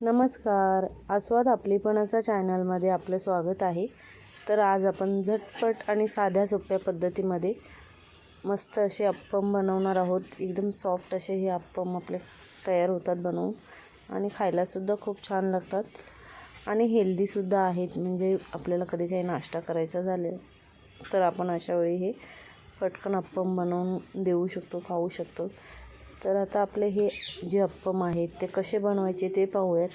नमस्कार. आस्वाद आपलीपणाचा चॅनलमध्ये आपलं स्वागत आहे. तर आज आपण झटपट आणि साध्या सोप्या पद्धतीमध्ये मस्त असे अप्पम बनवणार आहोत. एकदम सॉफ्ट असे हे अप्पम आपले तयार होतात बनवून. आणि खायलासुद्धा खूप छान लागतात. आणि हेल्दीसुद्धा आहेत. म्हणजे आपल्याला कधी काही नाश्ता करायचा झाले तर आपण अशावेळी हे पटकन अप्पम बनवून देऊ शकतो खाऊ शकतो. तर आता आपले हे जे अप्पम आहेत ते कसे बनवायचे ते पाहूयात.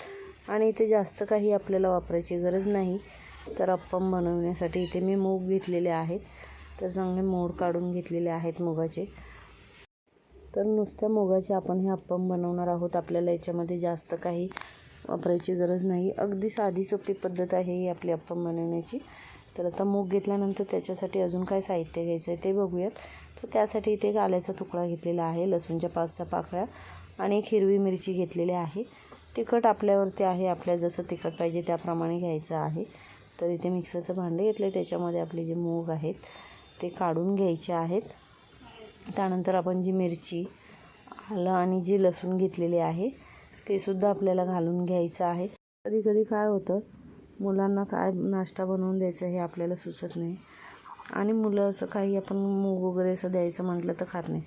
आणि इथे जास्त काही आपल्याला वापरायची गरज नाही. तर अप्पम बनवण्यासाठी इथे मी मूग घेतलेले आहेत. तर चांगले मोड काढून घेतलेले आहेत मुगाचे. तर नुसत्या मुगाचे आपण हे अप्पम बनवणार आहोत. आपल्याला याच्यामध्ये जास्त काही वापरायची गरज नाही. अगदी साधी सोपी पद्धत आहे ही आपली अप्पम बनवण्याची. तर आता मूग घेतल्यानंतर त्याच्यासाठी अजून काय साहित्य घ्यायचं आहे ते बघूयात. तर त्यासाठी इथे एक आल्याचा तुकडा घेतलेला आहे लसूणच्या पाच सहा पाकळ्या आणि एक हिरवी मिरची घेतलेली आहे. तिखट आपल्यावरती आहे आपल्या जसं तिखट पाहिजे त्याप्रमाणे घ्यायचं आहे. तर इथे मिक्सरचं भांडे घेतलं त्याच्यामध्ये आपले जे मूग आहेत ते काढून घ्यायचे आहेत. त्यानंतर आपण जी मिरची आलं आणि जी लसूण घेतलेली आहे ते सुद्धा आपल्याला घालून घ्यायचं आहे. कधी कधी काय होतं मुलांना काय नाश्ता बनवून द्यायचं हे आपल्याला सुचत नाही. आणि मुलं असं काही आपण मूग वगैरे असं द्यायचं म्हटलं तर खात नाही.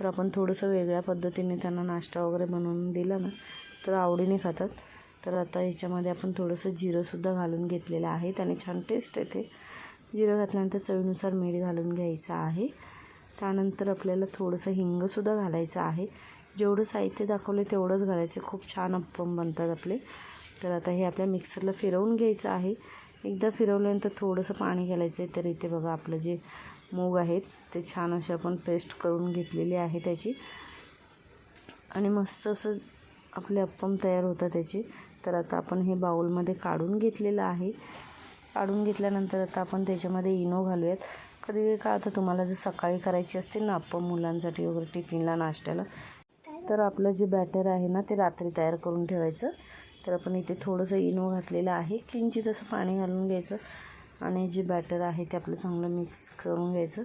तर आपण थोडंसं वेगळ्या पद्धतीने त्यांना नाश्ता वगैरे बनवून दिला ना तर आवडीने खातात. तर आता ह्याच्यामध्ये आपण थोडंसं जिरंसुद्धा घालून घेतलेलं आहे त्याने छान टेस्ट येते. जिरं घातल्यानंतर चवीनुसार मीठ घालून घ्यायचं आहे. त्यानंतर आपल्याला थोडंसं हिंगसुद्धा घालायचं आहे. जेवढं साहित्य दाखवलं तेवढंच घालायचं. खूप छान अप्पम बनतात आपले. तर आता हे आपल्या मिक्सरला फिरवून घ्यायचं आहे. एकदा फिरवल्यानंतर थोडंसं पाणी घालायचं आहे तर इथे बघा आपलं जे मूग आहेत ते छान असे आपण पेस्ट करून घेतलेली आहे त्याची. आणि मस्त असं आपले अप्पम तयार होतात त्याचे. तर आता आपण हे बाऊलमध्ये काढून घेतलेलं आहे. काढून घेतल्यानंतर आता आपण त्याच्यामध्ये इनो घालूयात. कधी का आता तुम्हाला जर सकाळी करायची असतील ना अप्पम मुलांसाठी वगैरे टिफिनला नाश्त्याला तर आपलं जे बॅटर आहे ना ते रात्री तयार करून ठेवायचं. तर आपण इथे थोडंसं इनो घातलेलं आहे. किंचित असं पाणी घालून घ्यायचं आणि जे बॅटर आहे ते आपलं चांगलं मिक्स करून घ्यायचं.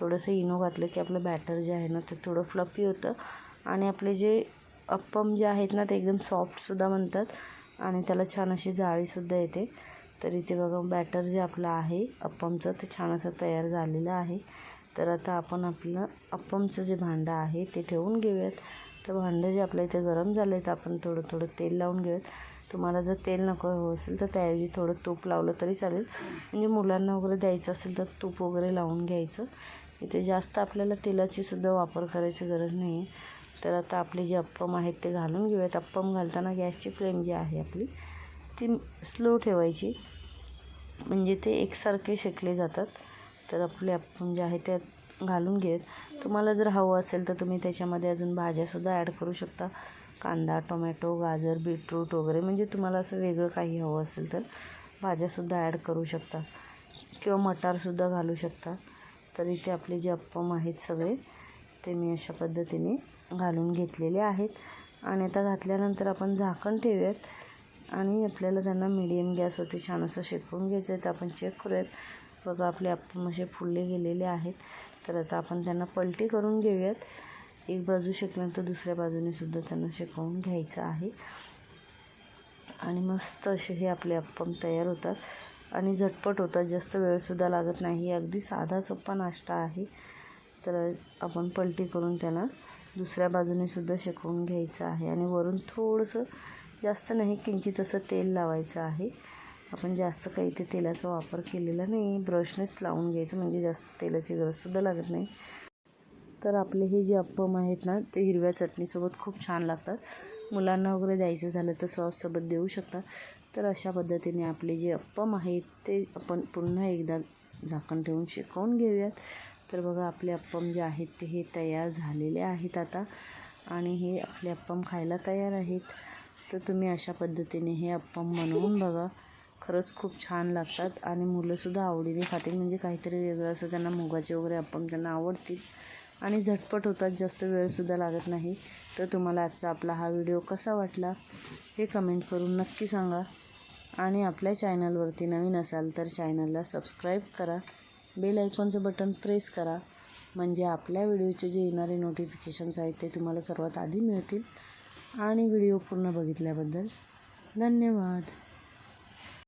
थोडंसं इनो घातलं की आपलं बॅटर जे आहे ना ते थोडं फ्लफी होतं. आणि आपले जे अप्पम जे आहेत ना ते एकदम सॉफ्टसुद्धा म्हणतात आणि त्याला छान अशी जाळीसुद्धा येते. तर इथे बघा बॅटर जे आपलं आहे अप्पमचं ते छान असं तयार झालेलं आहे. तर आता आपण आपलं अप्पमचं जे भांडं आहे ते ठेवून घेऊयात. तर भांडं जे आपल्या इथे गरम झालं आहे तर आपण थोडं थोडं तेल लावून घेऊयात. तुम्हाला जर तेल नको हवं असेल तर त्याऐवजी थोडं तूप लावलं तरी चालेल. म्हणजे मुलांना वगैरे द्यायचं असेल तर तूप वगैरे लावून घ्यायचं. इथे जास्त आपल्याला तेलाचीसुद्धा वापर करायची गरज नाही आहे तर आता आपले जे अप्पम आहेत ते घालून घेऊयात. अप्पम घालताना गॅसची फ्लेम जी आहे आपली ती स्लो ठेवायची. म्हणजे ते एकसारखे शेकले जातात. तर आपले अप्पम जे आहे ते घालून घेत. तुम्हाला जर हवं असेल तर तुम्ही त्याच्यामध्ये अजून भाज्यासुद्धा ॲड करू शकता. कांदा टोमॅटो गाजर बीटरूट वगैरे. म्हणजे तुम्हाला असं वेगळं काही हवं असेल तर भाज्यासुद्धा ॲड करू शकता. किंवा मटारसुद्धा घालू शकता. तर इथे आपले जे अप्पम आहेत सगळे ते मी अशा पद्धतीने घालून घेतलेले आहेत. आणि आता घातल्यानंतर आपण झाकण ठेवूयात. आणि आपल्याला त्यांना मिडियम गॅसवरती छान असं शेकवून घ्यायचं आहे. तर आपण चेक करूयात. बघा आपले अप्पम असे फुलले गेलेले आहेत. तर आता आपण त्यांना पलटी करून घेऊयात. एक बाजू शेकल्यानंतर दुसऱ्या बाजूने सुद्धा त्यांना शेकवून घ्यायचं आहे. आणि मस्त असे हे आपले अप्पम तयार होतात. आणि झटपट होतात. जास्त वेळसुद्धा लागत नाही. अगदी साधा सोपा नाश्ता आहे. तर आपण पलटी करून त्यांना दुसऱ्या बाजूने सुद्धा शेकवून घ्यायचं आहे. आणि वरून थोडंसं जास्त नाही किंचित असं तेल लावायचं आहे. आपण जास्त काही इथे तेलाचा वापर केलेला नाही. ब्रशनेच लावून घ्यायचं म्हणजे जास्त तेलाची गरजसुद्धा लागत नाही. तर आपले हे जे अप्पम आहेत ना ते हिरव्या चटणीसोबत खूप छान लागतात. मुलांना वगैरे द्यायचं झालं तर सॉससोबत देऊ शकतात तर अशा पद्धतीने आपले जे अप्पम आहेत ते आपण पुन्हा एकदा झाकण ठेवून शिकवून घेऊयात. तर बघा आपले अप्पम जे आहेत ते हे तयार झालेले आहेत आता. आणि हे आपले अप्पम खायला तयार आहेत. तर तुम्ही अशा पद्धतीने हे अप्पम बनवून बघा. खरंच खूप छान लागतात आणि मुलंसुद्धा आवडीने खातील. म्हणजे काहीतरी वेगळं असं त्यांना मुगाचे वगैरे अप्पम त्यांना आवडतील. आणि झटपट होतात जास्त वेळसुद्धा लागत नाही. तर तुम्हाला आजचा आपला हा व्हिडिओ कसा वाटला हे कमेंट करून नक्की सांगा. आणि आपल्या चॅनलवरती नवीन असाल तर चॅनलला सबस्क्राईब करा. बेल आयकॉनचं बटन प्रेस करा. म्हणजे आपल्या व्हिडिओचे जे येणारे नोटिफिकेशन्स आहेत ते तुम्हाला सर्वात आधी मिळतील. आणि व्हिडिओ पूर्ण बघितल्याबद्दल धन्यवाद.